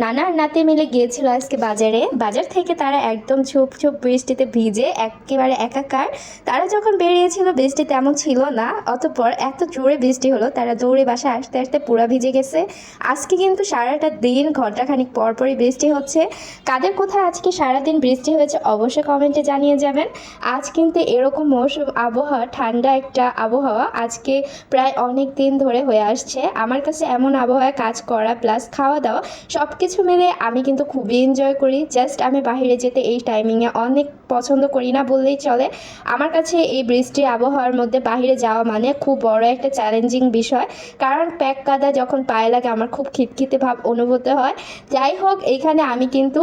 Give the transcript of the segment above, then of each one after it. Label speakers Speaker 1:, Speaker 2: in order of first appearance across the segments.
Speaker 1: নানা আর নাতি মিলে গিয়েছিল আজকে বাজারে। বাজার থেকে তারা একদম ঝুপ ঝুপ বৃষ্টিতে ভিজে একেবারে একাকার। তারা যখন বেরিয়েছিল, বৃষ্টি তেমন ছিল না, অতপর এত জোরে বৃষ্টি হলো, তারা দৌড়ে বাসায় আসতে আসতে পুরা ভিজে গেছে। আজকে কিন্তু সারাটা দিন ঘন্টাখানিক পর পরই বৃষ্টি হচ্ছে। কাদের কোথায় আজকে সারাদিন বৃষ্টি হয়েছে অবশ্যই কমেন্টে জানিয়ে যাবেন। আজ কিন্তু এরকম মৌসুম আবহাওয়া, ঠান্ডা একটা আবহাওয়া আজকে প্রায় অনেক দিন ধরে হয়ে আসছে। আমার কাছে এমন আবহাওয়ায় কাজ করা প্লাস খাওয়া দাওয়া সব কিছু মিলে আমি কিন্তু খুবই এনজয় করি। জাস্ট আমি বাইরে যেতে এই টাইমিংয়ে অনেক পছন্দ করি না বললেই চলে। আমার কাছে এই বৃষ্টির আবহাওয়ার মধ্যে বাইরে যাওয়া মানে খুব বড় একটা চ্যালেঞ্জিং বিষয়। কারণ প্যাক কাদা যখন পায়ে লাগে আমার খুব খিটখিটে ভাব অনুভূত হয়। যাই হোক এইখানে আমি কিন্তু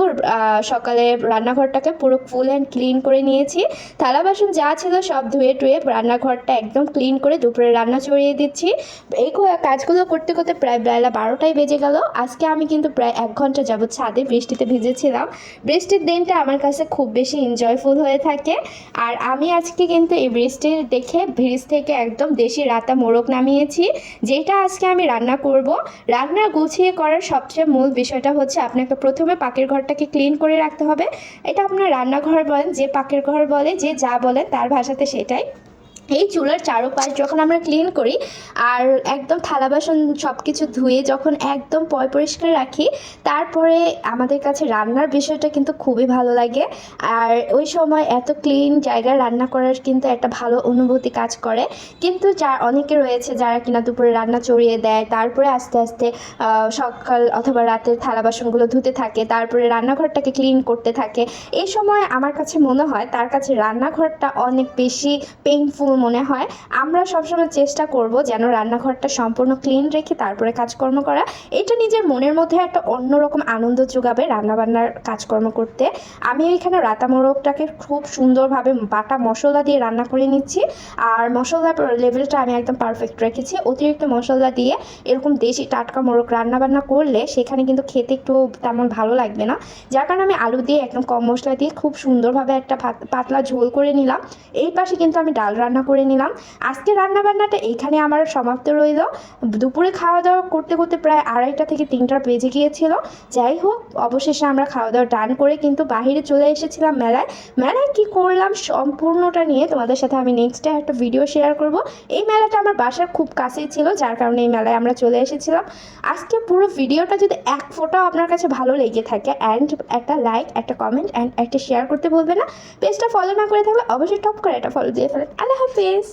Speaker 1: সকালে রান্নাঘরটাকে পুরো ফুল অ্যান্ড ক্লিন করে নিয়েছি। থালা বাসন যা ছিল সব ধুয়ে টুয়ে রান্নাঘরটা একদম ক্লিন করে দুপুরে রান্না চড়িয়ে দিচ্ছি। এই কাজগুলো করতে করতে প্রায় বেলা বারোটায় বেজে গেল। আজকে আমি কিন্তু প্রায় এক ঘণ্টা যাবত ছাদে বৃষ্টিতে ভিজেছিলাম। বৃষ্টির দিনটা আমার কাছে খুব বেশি এনজয়ফুল হয়ে থাকে। আর আমি আজকে কিন্তু এই বৃষ্টির দেখে ব্রিজ থেকে একদম দেশি রাতা মোরগ নামিয়েছি, যেটা আজকে আমি রান্না করব। রান্না গুছিয়ে করার সবচেয়ে মূল বিষয়টা হচ্ছে আপনাকে প্রথমে পাকের ঘরটাকে ক্লিন করে রাখতে হবে। এটা আপনার রান্নাঘর বলেন, যে পাকের ঘর বলে, যে যা বলে তার ভাষাতে সেটাই। এই চুলার চারোপাশ যখন আমরা ক্লিন করি আর একদম থালা বাসন সব কিছু ধুয়ে যখন একদম পয় পরিষ্কার রাখি, তারপরে আমাদের কাছে রান্নার বিষয়টা কিন্তু খুবই ভালো লাগে। আর ওই সময় এত ক্লিন জায়গায় রান্না করার কিন্তু একটা ভালো অনুভূতি কাজ করে। কিন্তু যা অনেকে রয়েছে যারা কিনা দুপুরে রান্না চড়িয়ে দেয়, তারপরে আস্তে আস্তে সকাল অথবা রাতের থালা বাসনগুলো ধুতে থাকে, তারপরে রান্নাঘরটাকে ক্লিন করতে থাকে। এই সময় আমার কাছে মনে হয় তার কাছে রান্নাঘরটা অনেক বেশি পেইনফুল মনে হয়, আমরা সবসময় চেষ্টা করব যেন রান্নাঘরটা সম্পূর্ণ ক্লিন রেখে তারপরে কাজকর্ম করা। এটা নিজের মনের মধ্যে একটা অন্যরকম আনন্দ যোগাবে রান্নাবান্নার কাজকর্ম করতে। আমি এখানে রাতা মোরগটাকে খুব সুন্দরভাবে বাটা মশলা দিয়ে রান্না করে নিচ্ছি। আর মশলার লেভেলটা আমি একদম পারফেক্ট রেখেছি। অতিরিক্ত মশলা দিয়ে এরকম দেশি টাটকা মোরগ রান্নাবান্না করলে সেখানে কিন্তু খেতে একটু তেমন ভালো লাগবে না। যার কারণে আমি আলু দিয়ে একদম কম মশলা দিয়ে খুব সুন্দরভাবে একটা পাত- পাতলা ঝোল করে নিলাম। এই পাশে কিন্তু আমি ডাল রান্না করে নিলাম। আজকে রান্না বান্নাটা এইখানে আমার সমাপ্ত রইল। দুপুরে খাওয়া দাওয়া করতে করতে প্রায় আড়াইটা থেকে তিনটা বেজে গিয়েছিল। যাই হোক, অবশেষে আমরা খাওয়া দাওয়া টান করে কিন্তু বাইরে চলে এসেছিলাম মেলায়। মেলায় কি করলাম সম্পূর্ণটা নিয়ে তোমাদের সাথে আমি নেক্সটে একটা ভিডিও শেয়ার করব। এই মেলাটা আমার বাসার খুব কাছেই ছিল, যার কারণে এই মেলায় আমরা চলে এসেছিলাম। আজকে পুরো ভিডিওটা যদি এক ফোটাও আপনার কাছে ভালো লেগে থাকে অ্যান্ড একটা লাইক একটা কমেন্ট অ্যান্ড একটা শেয়ার করতে বলবে না। পেজটা ফলো না করে থাকলে অবশ্যই টপ করে একটা ফলো দিয়ে ফেলেন। আল্লাহ হাফিজ